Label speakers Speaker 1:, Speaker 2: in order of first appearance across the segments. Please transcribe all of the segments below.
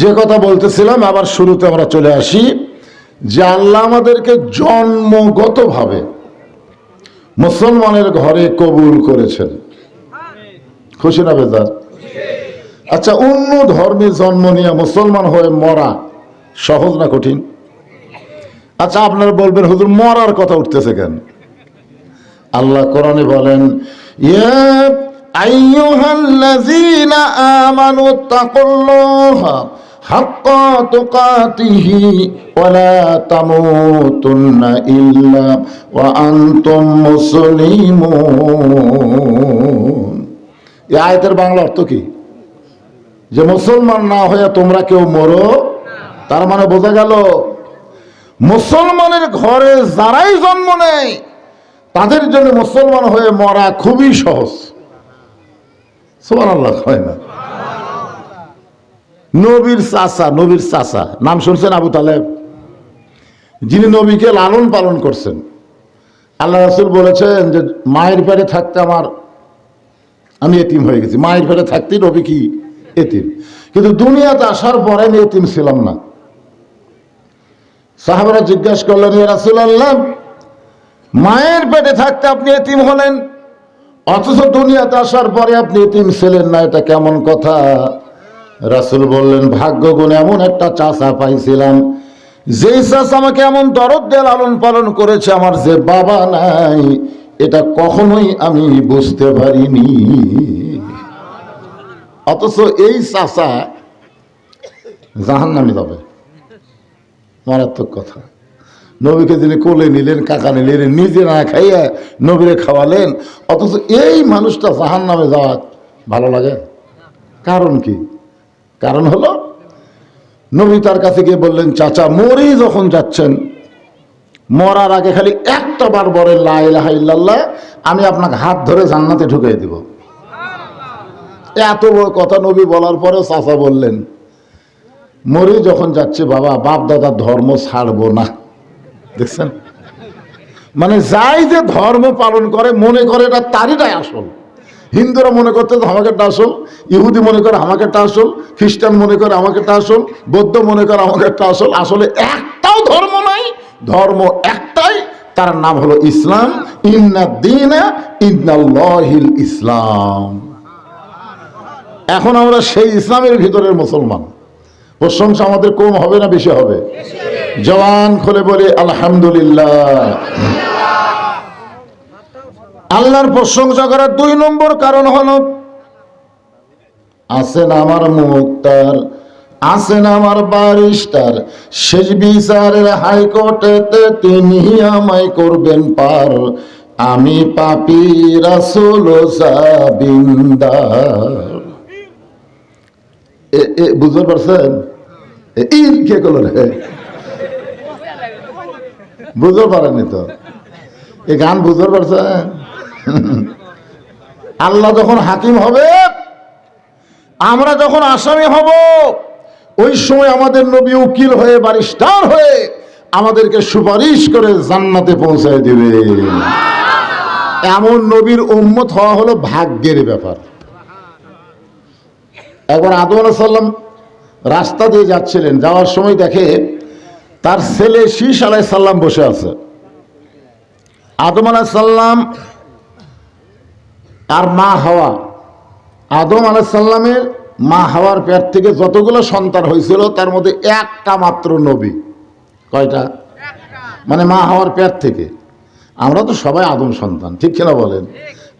Speaker 1: যে কথা বলতেছিলাম, আবার শুরুতে আমরা চলে আসি, যে আল্লাহ আমাদেরকে জন্মগতভাবে মুসলমানের ঘরে কবুল করেছেন। খুশি না বেজার? আচ্ছা অন্য ধর্মে জন্ম নিয়ে মুসলমান হয়ে মরা সহজ না কঠিন? আচ্ছা আপনারা বলবেন, হুজুর, মরার কথা উঠতেছে কেন? আল্লাহ কোরআনে বলেন, ইয়া আইয়ুহাল্লাযীনা আমানু তাকুল্লাহা হাক্কা তুকাতিহি ওয়া লা তামুতুন্না ইল্লা ওয়া আনতুম মুসলিমুন। এই আয়াতের বাংলা অর্থ কি? যে মুসলমান না হয়ে তোমরা কেউ মরো, তার মানে বোঝা গেল, মুসলমানের ঘরে যারাই জন্ম নেয়, তাদের জন্য মুসলমান হয়ে মরা খুবই সহজ। আল্লাহ হয় না। নবীর চাচা নবীর চাচা, নাম শুনছেন আবু তালেব? যিনি নবীকে লালন পালন করছেন। আল্লাহ রাসুল বলেছেন যে, মায়ের পেটে থাকতে আমার, আমি এতিম হয়ে গেছি। মায়ের পেটে থাকতেই নবী কি? এতিম। কিন্তু দুনিয়াতে আসার পরে আমি এতিম ছিলাম না। সাহাবারা জিজ্ঞাসা করলেন, ইয়া রাসূলুল্লাহ, মায়ের পেটে থাকতে আপনি এতিম হলেন? অথচ দুনিয়াতে আসার পরে আপনি এতিম ছিলেন না, এটা কেমন কথা? রাসূল বললেন ভাগ্য গুণ এমন একটা চাষা পাইছিলাম, যেই চাষ আমাকে এমন দরদ দিয়ে লালন পালন করেছে, আমার যে বাবা নাই, এটা কখনোই আমি বুঝতে পারিনি। অথচ এই চাষা জাহান নামে যাবে মারাত্মক কথা। নবীকে যিনি কোলে নিলেন, কাকা নিলেন, নিজে না খাইয়া নবীরে খাওয়ালেন, অথচ এই মানুষটা জাহান নামে যাওয়া ভালো লাগে? কারণ কি? কারণ হলো, নবী তার কাছে গিয়ে বললেন, চাচা মরেই যখন যাচ্ছেন, মরার আগে খালি একটা বার বলে লাইলাহা ইল্লাল্লাহ, আমি আপনাকে হাত ধরে জান্নাতে ঢুকিয়ে দিব। এত বড় কথা নবী বলার পরে চাচা বললেন, মরে যখন যাচ্ছে বাবা, বাপ দাদার ধর্ম ছাড়বো না। দেখছেন? মানে যাই যে ধর্ম পালন করে, মনে করে এটা তারইটাই আসল। হিন্দুরা মনে করতে আমাকেটা আসল, ইহুদি মনে করে আমাকে আমাকেটা আসল, খ্রিস্টান মনে করে আমাকে আমাকেটা আসল, বৌদ্ধ মনে করে আমাকেটা আসল। আসলে একটাও ধর্ম নাই, ধর্ম একটাই, তার নাম হলো ইসলাম। ইন্না দিনা ইসলাম। এখন আমরা সেই ইসলামের ভিতরের মুসলমান। প্রশংসা আমাদের কম হবে না বেশি হবে? জওয়ান খুলে বলে, আলহামদুলিল্লাহ। আল্লাহর প্রশংসা করার দুই নম্বর কারণ হলো আছেন আমার মুক্তার আছেন আমার বারিস্টার শেষ বিচারের হাইকোর্টেতে তিনি আমায় করবেন পার। আমি পাপি রাসুল এ বুঝতে পারছেন? এ- ঈদ কে করল বুঝতে পারেননি তো। এই গান বুঝতে পারছেন? আল্লাহ যখন হাকিম হবে, আমরা যখন আসামি হব, ওই সময় আমাদের নবী উকিল হয়ে, বারিস্টার হয়ে, আমাদেরকে সুপারিশ করে জান্নাতে পৌঁছায় দিবে। এমন নবীর উম্মত হওয়া হলো ভাগ্যের ব্যাপার। একবার আদম সাল্লাম রাস্তা দিয়ে যাচ্ছিলেন যাওয়ার সময় দেখে তার ছেলে শীষ আলাই সাল্লাম বসে আছে। আদম সাল্লাম আর মা হাওয়া। আদম সাল্লামের মা হাওয়ার পেট থেকে যতগুলো সন্তান হয়েছিল তার মধ্যে একটা মাত্র নবী। কয়টা? মানে মা হাওয়ার পেট থেকে। আমরা তো সবাই আদম সন্তান ঠিক কিনা বলেন?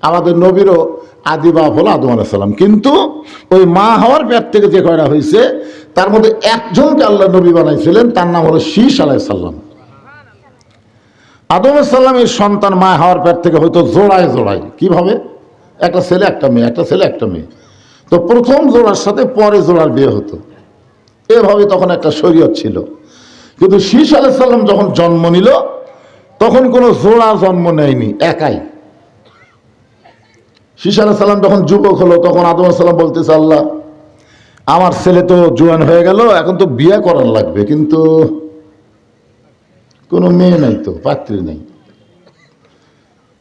Speaker 1: আমাদের নবীরও আদি বাপ হলো আদম আলাইসাল্লাম কিন্তু ওই মা হওয়ার পেট থেকে যে কয়টা হয়েছে, তার মধ্যে একজনকে আল্লাহ নবী বানাইছিলেন, তার নাম হলো শীষ আলাইসাল্লাম আদম সাল্লামের সন্তান মা হওয়ার পেট থেকে হয়তো জোড়ায় জোড়ায়। কীভাবে? একটা ছেলে, একটা মেয়ে, একটা ছেলে, একটা মেয়ে। তো প্রথম জোড়ার সাথে পরে জোড়ার বিয়ে হতো। এভাবে তখন একটা শরীয়ত ছিল। কিন্তু শীষ আলাইসাল্লাম যখন জন্ম নিল, তখন কোনো জোড়া জন্ম নেয়নি, একাই। শীষ আলাইসাল্লাম যখন যুবক হলো, তখন আদম সাল্লাম বলতেছে, আল্লাহ, আমার ছেলে তো জোয়ান হয়ে গেল, এখন তো বিয়ে করার লাগবে, কিন্তু কোনো মেয়ে নাই তো, পাত্রী নেই।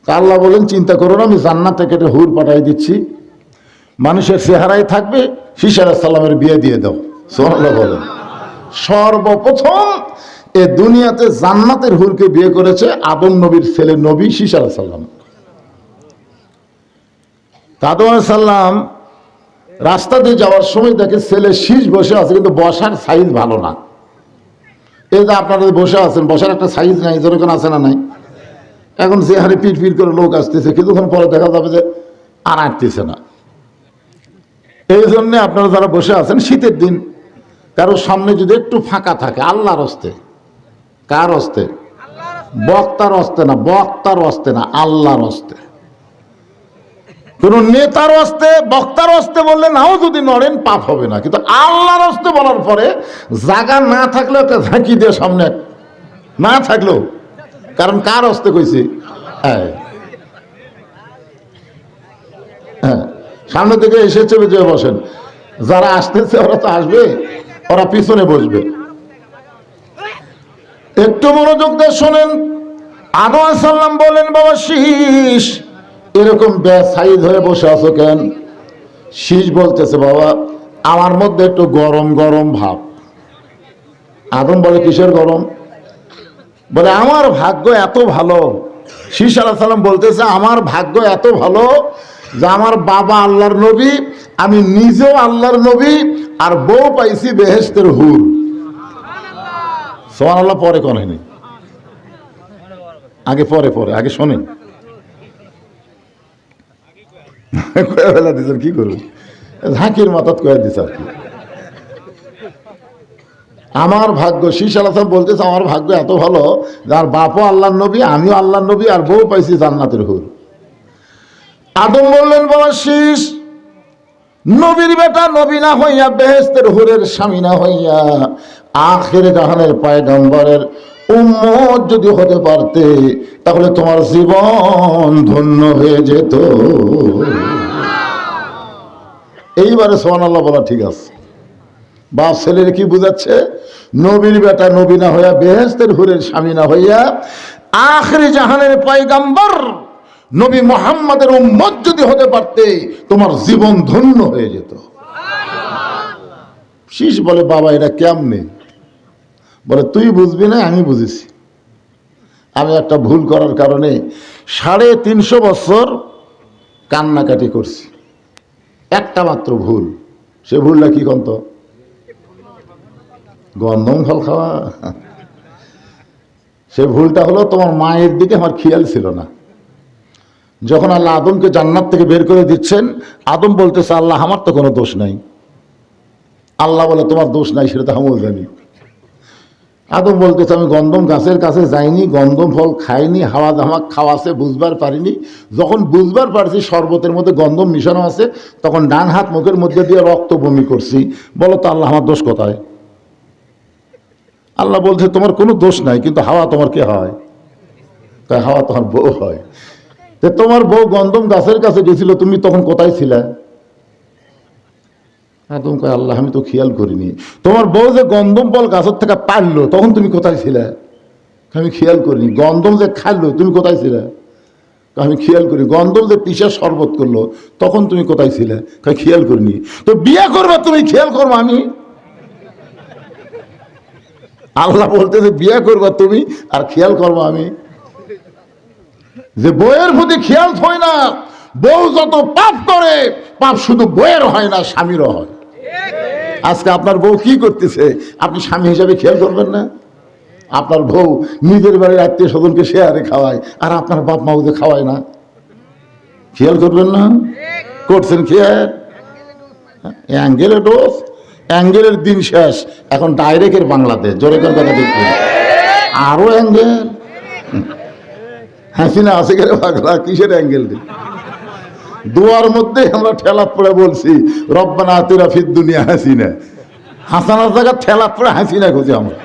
Speaker 1: আল্লাহ বলেন, চিন্তা করো না, আমি জান্নাতে কেটে হুর পাঠাই দিচ্ছি। মানুষের চেহারায় থাকবে শীষ আলাহ সাল্লামের বিয়ে দিয়ে দাও। সোনাল্লাহ বলেন। সর্বপ্রথম এ দুনিয়াতে জান্নাতের হুরকে বিয়ে করেছে আদম নবীর ছেলে নবী শীষ সাল্লাম আদম সাল্লাম দিয়ে যাওয়ার সময় দেখে ছেলে শীষ বসে আছে, কিন্তু বসার সাইজ ভালো না। এই যে আপনারা বসে আছেন, বসার একটা সাইজ নাই যেরকম আছে না নাই? এখন যে হারে পিট পিট করে লোক আসতেছে, কিছুক্ষণ পরে দেখা যাবে যে আর আটতেছে না। এই জন্য আপনারা যারা বসে আছেন, শীতের দিন কারও সামনে যদি একটু ফাঁকা থাকে, আল্লাহর হস্তে, কার হস্তে? বক্তার হস্তে না, বক্তার হস্তে না, আল্লাহর হস্তে। কোন নেতার হস্তে, বক্তার হস্তে বললে নাও যদি নড়েন, পাপ হবে না। কিন্তু আল্লাহর হস্তে বলার পরে জাগা না থাকলেও একটা ঝাঁকি দিয়ে সামনে। না থাকলেও। কারণ কার হস্তে কইছি? হ্যাঁ। হ্যাঁ। সামনে থেকে এসে চেপে চেপে বসেন। যারা আসতেছে, ওরা তো আসবে। ওরা পিছনে বসবে। একটু মনোযোগ দিয়ে শোনেন। আদম সাল্লাম বলেন, বাবা শীষ এরকম সাইজ হয়ে বসে আছো কেন? শীষ বলতেছে, বাবা, আমার মধ্যে একটু গরম গরম ভাব। আদম বলে, কিসের গরম? বলে, আমার ভাগ্য এত ভালো। শীষ আলাহ সাল্লাম বলতেছে, আমার ভাগ্য এত ভালো যে আমার বাবা আল্লাহর নবী, আমি নিজেও আল্লাহর নবী, আর বউ পাইছি বেহেস্তের হুর। সোমান আল্লাহ পরে কনেনি আগে পরে পরে, আগে শোনেন। কয়ে ফেলা কি করবেন? ঝাঁকির মাথাত কয়ে দিচ্ছে আর কি। আমার ভাগ্য, শীষ আলাসাম বলতেছে, আমার ভাগ্য এত ভালো যার বাপও আল্লাহ নবী, আমিও আল্লাহ নবী, আর বউ পাইছি জান্নাতের হুর। আদম বললেন বাবা শীষ, নবীর বেটা নবী না হইয়া বেহেস্তের হুরের স্বামী না হইয়া, আখের জাহানের পায়গম্বরের উম্মত যদি হতে পারতে তাহলে তোমার জীবন ধন্য হয়ে যেত। এইবারে সোহান আল্লাহ বলা ঠিক আছে। বাপ ছেলের কি বুঝাচ্ছে? নবীর বেটা নবী না হইয়া বেহেস্তের হুরের স্বামী না হইয়া আখরি জাহানের পাইগাম্বর নবী মোহাম্মদের উম্মত যদি হতে পারতে তোমার জীবন ধন্য হয়ে যেত। শীষ বলে বাবা এটা কেমনে? বলে, তুই বুঝবি না, আমি বুঝেছি। আমি একটা ভুল করার কারণে সাড়ে তিনশো বছর কান্নাকাটি করছি। একটা মাত্র ভুল। সে ভুলটা কি কন্ত? গন্ধম ফল খাওয়া। সে ভুলটা হলো তোমার মায়ের দিকে আমার খেয়াল ছিল না। যখন আল্লাহ আদমকে জান্নাত থেকে বের করে দিচ্ছেন, আদম বলতেছে, আল্লাহ, আমার তো কোনো দোষ নাই। আল্লাহ বলে, তোমার দোষ নাই, সেটা তো আমিও জানি। আদম বলতেছে, আমি গন্ধম গাছের কাছে যাইনি, গন্ধম ফল খাইনি, হাওয়া জামা খাওয়াছে বুঝবার পারিনি। যখন বুঝবার পারছি, শরবতের মধ্যে গন্ধম মিশানো আছে, তখন ডান হাত মুখের মধ্যে দিয়ে রক্ত বমি করছি। বলো তো, আল্লাহ আমার দোষ কোথায়? আল্লাহ বলছে, তোমার কোনো দোষ নাই, কিন্তু হাওয়া তোমার কে হয়? তাই হাওয়া তোমার বউ হয়। তোমার বউ গন্ধম গাছের কাছে গেছিল, তুমি তখন কোথায় ছিলে? আদম কয়, আল্লাহ, আমি তো খেয়াল করিনি। তোমার বউ যে গন্ধম বল গাছের থেকে পারল, তখন তুমি কোথায় ছিলে? আমি খেয়াল করিনি। গন্ধম যে খাইলো, তুমি কোথায় ছিলে? আমি খেয়াল করি। গন্ধম যে পিসা শরবত করল, তখন তুমি কোথায় ছিলে? খেয়াল করিনি। তো বিয়ে করবা, তুমি খেয়াল করব আমি? আল্লাহ বলতে যে বিয়ে করবা তুমি, আর খেয়াল করব আমি। যে বইয়ের প্রতি খেয়াল হয় না, বউ যত পাপ করে, পাপ শুধু বইয়ের হয় না, স্বামীরও হয়। আজকে আপনার বউ কি করতেছে? আপনি স্বামী হিসাবে খেয়াল করবেন না? আপনার বউ নিজের বাড়ির আত্মীয় স্বজনকে শেয়ারে খাওয়ায়, আর আপনার বাপ মা ওদের খাওয়ায় না। খেয়াল করবেন না? করছেন খেয়াল অ্যাঙ্গেলের ডোজ অ্যাঙ্গেলের দিন শেষ। এখন ডাইরেক্টের বাংলাদেশ জোরে করে কথা দেখবেন আরও অ্যাঙ্গেল? হাসিনা আছে গেলে পাগলা কিসের অ্যাঙ্গেল? দিই দুয়ার মধ্যে আমরা ঠেলা পড়ে বলছি, রব্বানা আতিরা ফিদ দুনিয়া হাসিনা। হাসানার জায়গা ঠেলা পড়ে হাসিনা খুঁজি আমরা।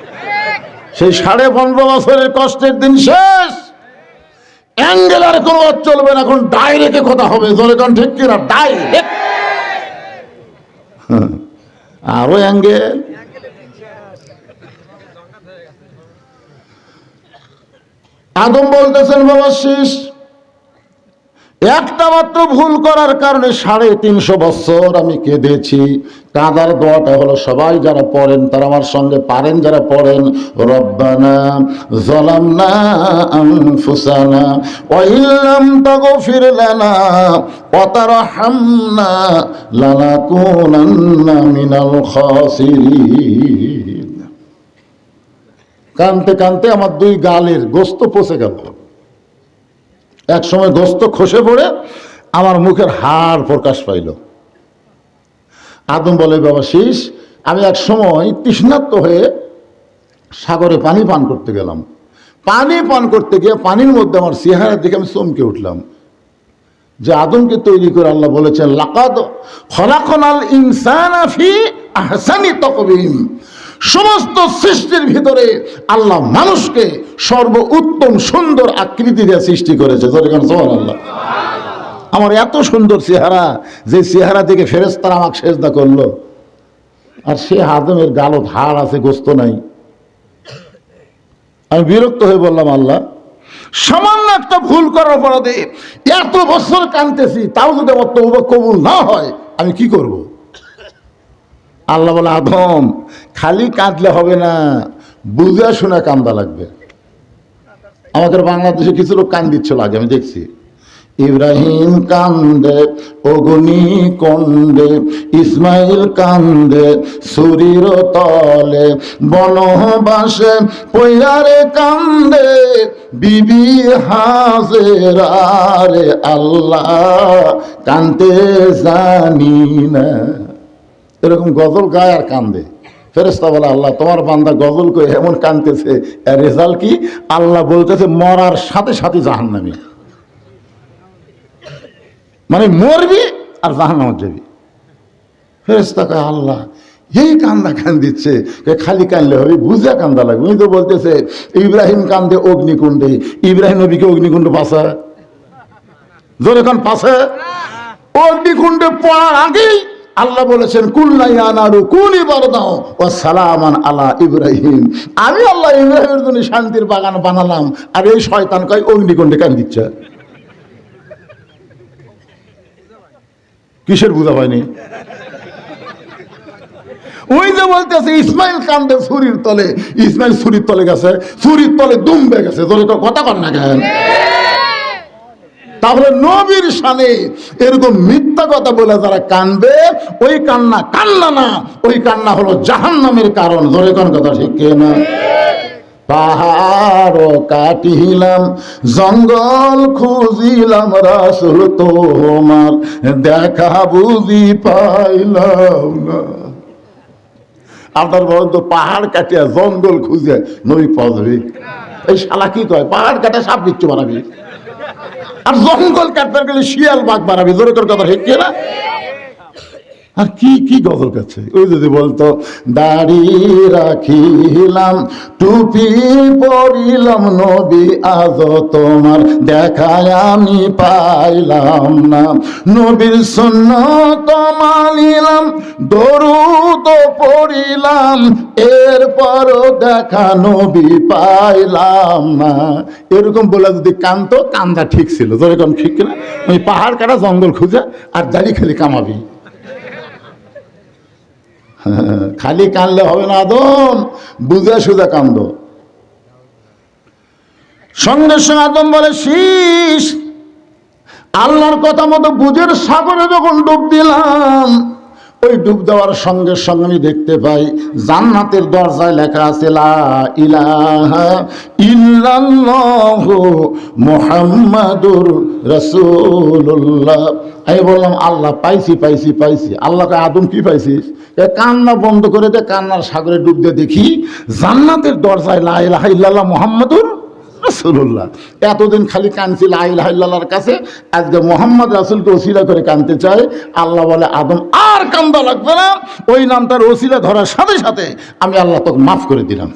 Speaker 1: সেই সাড়ে পনেরো বছরের কষ্টের দিন শেষ। অ্যাঙ্গেল আর কোনো ওয়াজ চলবে না, এখন ডাইরেক্টে কথা হবে। জোরে কারণ ঠিক কিনা? ডাইরেক্ট আরও অ্যাঙ্গেল? আদম বলতেছেন, বাবা, শেষ। একটা মাত্র ভুল করার কারণে সাড়ে তিনশো বছর আমি কেঁদেছি। কাঁদার দোয়াটা হলো, সবাই যারা পড়েন, তারা আমার সঙ্গে পারেন, যারা পড়েন, রব্বানা জলামনা আনফুসানা, ওয়াইল্লাম তাগফির লানা ওয়া মিনাল খাসিরিন। কানতে কানতে আমার দুই গালের গোস্ত পচে গেল। এক সময় গোস্ত খসে পড়ে আমার মুখের হাড় প্রকাশ পাইল। আদম বলে, বাবা, শীষ, আমি এক সময় তৃষ্ণার্ত হয়ে সাগরে পানি পান করতে গেলাম। পানি পান করতে গিয়ে পানির মধ্যে আমার চেহারার দিকে আমি চমকে উঠলাম। যে আদমকে তৈরি করে আল্লাহ বলেছেন, লাকাদ খলাকনাল ইনসানা ফি আহসানি তকবিম সমস্ত সৃষ্টির ভিতরে আল্লাহ মানুষকে সর্ব উত্তম সুন্দর আকৃতি দিয়ে সৃষ্টি করেছে। আল্লাহ আমার এত সুন্দর চেহারা, যে চেহারা থেকে ফেরেস্তারা আমাকে সেজদা করল। আর সে আদমের গালো ধার আছে, গোস্ত নাই। আমি বিরক্ত হয়ে বললাম, আল্লাহ, সামান্য একটা ভুল করার অপরাধে এত বছর কানতেছি, তাও যদি আমার তৌবা কবুল না হয়, আমি কি করব। আল্লাহ বলে, আদম, খালি কাঁদলে হবে না, বুঝে শোনা কান্দা লাগবে। আমাদের বাংলাদেশে কিছু লোক কান দিচ্ছিল আগে আমি দেখছি। ইব্রাহিম কান্দে, অগ্নি কন্দে, ইসমাইল কান্দে সুরির তলে, বনবাসে পৈয়ারে কান্দে, বিবি হাজেরারে আল্লাহ কানতে জানি না। এরকম গজল গায় আর কান্দে। ফেরেস্তা বলে, আল্লাহ, তোমার বান্দা গজল করে এমন কানতেছে। এর রেজাল্ট কি? আল্লাহ বলতেছে, মরার সাথে সাথে জাহান্নামী। মানে মরবি আর জাহান্নামত যাবি। ফেরেস্তা কয়, আল্লাহ, এই কান্দা কান দিচ্ছে। খালি কানলে হবে, বুঝা কান্দা লাগবে। উনি তো বলতেছে, ইব্রাহিম কান্দে, অগ্নিকুণ্ডে। ইব্রাহিম নবীকে অগ্নিকুণ্ড পাশা কান পাশে অগ্নিকুণ্ডে পড়ার আগেই আল্লাহ বলেছেন ও সালামান আলা ইব্রাহিম। আমি আল্লাহ ইব্রাহিমের জন্য শান্তির বাগান বানালাম, আর এই শয়তান কয় অগ্নিকুণ্ডে কান দিচ্ছে? কিসের বুঝা হয়নি ওই যে বলতেছে, ইসমাইল কান্দে ছুরির তলে। ইসমাইল ছুরির তলে গেছে, ছুরির তলে দুমবে গেছে। কথা কর না কেন? তাহলে নবীর সানে এরকম মিথ্যা কথা বলে যারা কানবে, ওই কান্না কান্না না, ওই কান্না হলো জাহান নামের কারণ। ধরে কোন কথা কে না? পাহাড় কাটিলাম, জঙ্গল খুঁজিলাম, রাসুল তোমার দেখা বুঝি পাইলাম না। আপনার বলেন তো পাহাড় কাটিয়া, জঙ্গল খুঁজে নবী পাওয়া এই শালা কি কয়? পাহাড় কাটে সাপ বিচ্ছু বানাবি? আর জঙ্গল কাটতে গেলে শিয়াল বাঘ বাড়াবে জোরে তোর কথা ঠিক না আর কি কি গজল কাছে? ওই যদি বলতো, দাড়ি রাখিলাম, টুপি পরিলাম, নবী আজ তোমার দেখায় আমি পাইলাম না। নবীর শূন্য মানিলাম, দরুদ পড়িলাম এরপরও দেখা নবী পাইলাম না। এরকম বলে যদি কান্ত কান্দা ঠিক ছিল। যেরকম ঠিক না ওই পাহাড় কাটা জঙ্গল খুঁজে, আর দাড়ি খালি কামাবি। খালি কানলে হবে না আদম, বুঝে সুজা কান্দ। সঙ্গে সঙ্গে আদম বলে শীষ আল্লাহর কথা মতো বুঝের সাগরে যখন ডুব দিলাম ওই ডুব দেওয়ার সঙ্গে সঙ্গে আমি দেখতে পাই, জান্নাতের দরজায় লেখা আছে মুহাম্মাদুর রাসূলুল্লাহ। আমি বললাম, আল্লাহ, পাইছি পাইছি পাইছি। আল্লাহকে আদম, কি পাইছিস? এ কান্না বন্ধ করে দে, কান্নার সাগরে ডুব দেখি জান্নাতের দরজায় লাহ মুহাম্মাদুর রাসূলুল্লাহ। এতদিন খালি কানছি লা ইলাহা কাছে। আজকে মোহাম্মদ রাসূলকে ওসিলা করে কানতে চায় আল্লাহ বলে, আদম আর কান্দা লাগবে না। ওই নামটার ওসিলা ধরার সাথে সাথে আমি আল্লাহ তোকে মাফ করে দিলাম।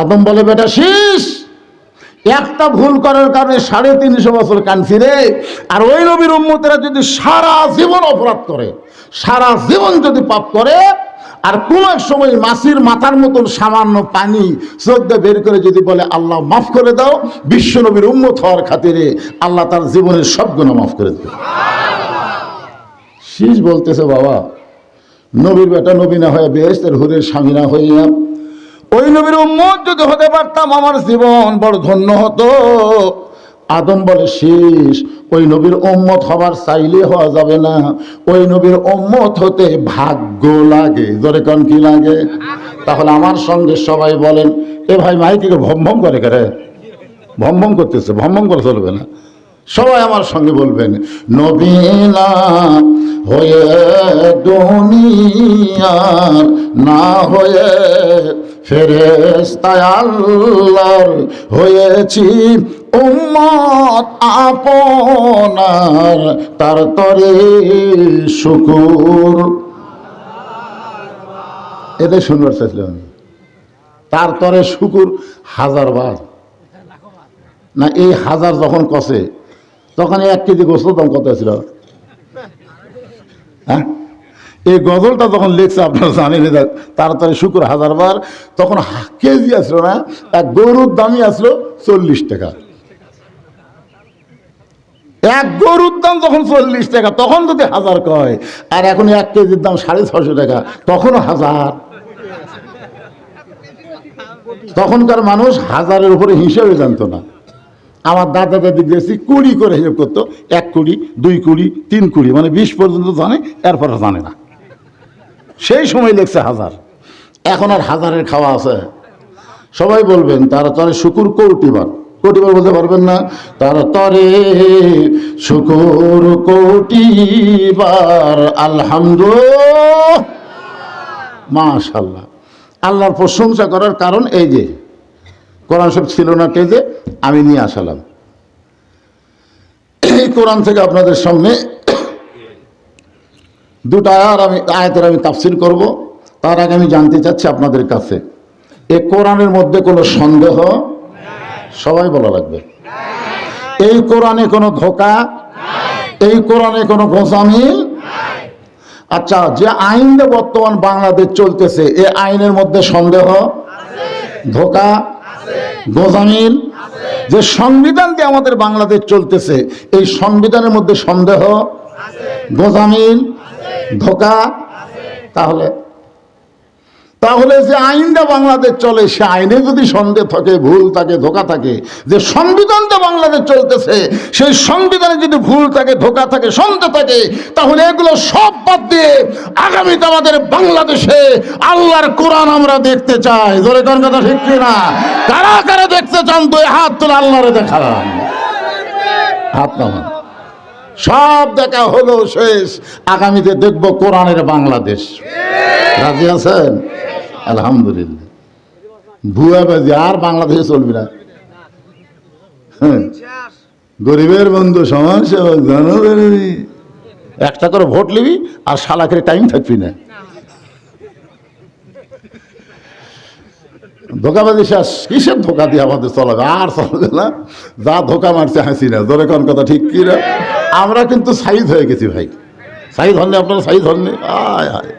Speaker 1: আদম বলে, বেটা, শীষ, একটা ভুল করার কারণে সাড়ে তিনশো বছর কানছি রে। আর ওই নবীর উম্মতেরা যদি সারা জীবন অপরাধ করে, সারা জীবন যদি পাপ করে আর কোন এক সময় মাসির মাথার মতন সামান্য পানি শ্রদ্ধা বের করে যদি বলে, আল্লাহ মাফ করে দাও, বিশ্ব নবীর উন্মত হওয়ার খাতিরে আল্লাহ তার জীবনের সব গুণা মাফ করে দেবে। শীষ বলতেছে, বাবা, নবীর বেটা নবী না হয়ে বেহেস্তের হুরের স্বামী না হইয়া ওই নবীর উম্মত যদি হতে পারতাম, আমার জীবন বড় ধন্য হতো। আদম বলে, শেষ, ওই নবীর উম্মত হবার চাইলে হওয়া যাবে না। ওই নবীর উম্মত হতে ভাগ্য লাগে। জোরে কন, কি লাগে? তাহলে আমার সঙ্গে সবাই বলেন, এ ভাই মাইকে ভম ভম করে করে? ভম ভম করতেছে, ভম ভম করে চলবে না? সবাই আমার সঙ্গে বলবেন, নবীনা, হয়ে দুনিয়ার, না হয়ে ফেরেস্তায় আল্লাহর হয়েছি উম্মত। আপনার তার তরে শুকুর। এটাই শুনবার চাইছিলাম তার তরে শুকুর হাজার বার। না, এই হাজার যখন কষে, তখন এক কেজি গোস্ত দাম কত ছিল? হ্যাঁ? এই গজলটা যখন লিখছে আপনারা জানেন এটা শুক্র হাজার বার, তখন কেজি আসলো না, এক গরুর দামই আসলো চল্লিশ টাকা। এক গরুর দাম যখন চল্লিশ টাকা, তখন যদি হাজার কয়, আর এখন এক কেজির দাম সাড়ে ছশো টাকা, তখনও হাজার। তখনকার মানুষ হাজারের উপরে হিসেবে জানতো না। আমার দাদা দাদি গেছি, কুড়ি করে হিসেব করতো, এক কুড়ি, দুই কুড়ি, তিন কুড়ি মানে বিশ পর্যন্ত জানে, এরপর জানে না। সেই সময় লেখছে হাজার। এখন আর হাজারের খাওয়া আছে। সবাই বলবেন, তারা তরে শুকুর কৌটিবার কোটিবার বলতে পারবেন না, তারা তরে শুকুর কোটিবার, আলহামদুলিল্লাহ। মাশাল্লাহ আল্লাহর প্রশংসা করার কারণ এই যে, কোরআন সব ছিল না কে যে, আমি নিয়ে আসালাম। এই কোরআন থেকে আপনাদের সামনে দুটা আর আমি, আয়াতের আমি তাফসিল করব, তার আগে আমি জানতে চাচ্ছি আপনাদের কাছে। এ কোরআনের মধ্যে কোনো সন্দেহ? সবাই বলা লাগবে। এই কোরআনে কোনো ধোকা? এই কোরআনে কোনো গোসামিল আচ্ছা যে আইনটা বর্তমান বাংলাদেশ চলতেছে, এ আইনের মধ্যে সন্দেহ? ধোকা? গোজামিল? যে সংবিধান দিয়ে আমাদের বাংলাদেশ চলতেছে, এই সংবিধানের মধ্যে সন্দেহ? গোজামিল? ধোকা? তাহলে তাহলে যে আইনটা বাংলাদেশ চলে, সে আইনে যদি সন্দেহ থাকে, ভুল থাকে, ধোকা থাকে, যে সংবিধানটা বাংলাদেশ চলতেছে, সেই সংবিধানে যদি ভুল থাকে, ধোকা থাকে, সন্দেহ থাকে, তাহলে এগুলো সব বাদ দিয়ে আগামীতে আমাদের বাংলাদেশে আল্লাহর কোরআন আমরা দেখতে চাই। জোরে কোন কথা ঠিক না কারা কারা দেখতে চান, দুই হাত তুলে আল্লাহরে দেখালাম হাত নামান। সব দেখা হলো শেষ। আগামীতে দেখব কোরআনের বাংলাদেশ। রাজি আছেন? আলহামদুলিল্লাহ। ভুয়া বাজি, আর না। হ্যাঁ। গরিবের বন্ধু সমাজ সেবক জনগণী একটা করে ভোট নিবি, আর শালাকের টাইম থাকবি না। ধোকাবাজি শেষ। কিসের ধোকা দিয়ে আমাদের চলাবে? আর চলবে না। যা ধোকা মারছে, হাসি না। ধরে কোন কথা, ঠিক কি না আমরা কিন্তু সাইজ হয়ে গেছি ভাই। সাইজ হননি, আপনারা সাইজ হননি? আয় আয়।